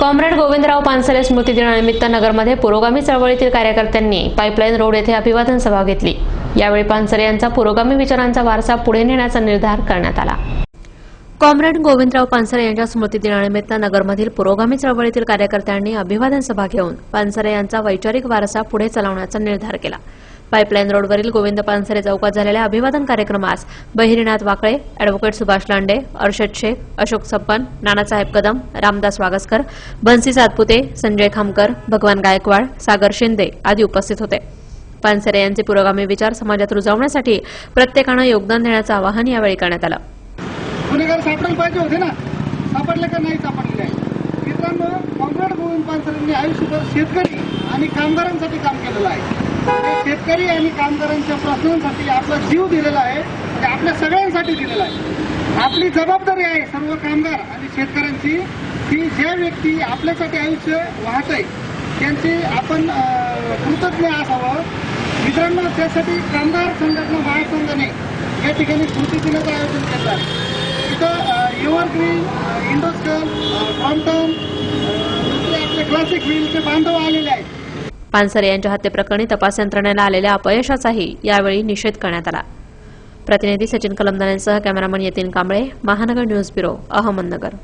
Comrade Govindrao Pansare स्मृती दिनानिमित्त नगरमध्ये पुरोगामी चळवळीतील कार्यकर्त्यांनी पाईपलाईन रोड येथे अभिवादन सभा घेतली. यावेळी पानसरे यांचा पुरोगामी विचारांचा वारसा पुढे नेण्याचा निर्धार करण्यात आला. कॉम्रेड गोविंदराव पानसरे यांच्या स्मृतीदिनानिमित्त नगरमधील पुरोगामी चळवळीतील कार्यकर्त्यांनी अभिवादन सभा घेऊन पानसरे यांचा वैचारिक वारसा पुढे चालवण्याचा निर्धार केला. पाईपलाईन रोडवरील गोविंद पानसरे चौकात झालेल्या अभिवादन कार्यक्रमास बहिरीनाथ वाकळे अॅडव्होकेट सुभाष लांडे अर्षद शेख अशोक सप्पन नानासाहेब कदम रामदास वागसकर बन्सी सातपुते संजय खामकर भगवान गायकवाड सागर शिंदे आदी उपस्थित होते. पानसरे यांचे पुरोगामी विचार समाजात रुजवण्यासाठी प्रत्येकानं योगदान देण्याचं आवाहन यावेळी करण्यात आलं. गुन्हेगार सापडायला पाहिजे होते ना? सापडले का नाही सापडले? मित्रांनो कॉम्रेड गोविंद पानसरेंनी आयुष्यभर शेतकरी आणि कामगारांसाठी काम केलेलं आहे. शेतकरी आणि कामगारांच्या प्रश्नांसाठी आपला जीव दिलेला आहे आणि आपल्या सगळ्यांसाठी दिलेला आहे. आपली जबाबदारी आहे सर्व कामगार आणि शेतकऱ्यांची की ज्या व्यक्ती आपल्यासाठी आयुष्य वाहत आहे त्यांची आपण कृतज्ञ असावं. मित्रांनो त्यासाठी कामगार संघटना महासंघाने या ठिकाणी कृती दिनाचं आयोजन केलं आहे. इथं युवरग्रीन इंडस्ट्रियल ब्रॉम्प्टन दुसरे आपले क्लासिक व्हीलचे बांधव आलेले आहेत. पानसरे यांच्या हत्येप्रकरणी तपास यंत्रणेला आलेल्या अपयशाचाही यावेळी निषेध करण्यात आला. प्रतिनिधी Sachin Kalamdar cameraman Yatin Kamble Mahanagar news bureau Ahmednagar.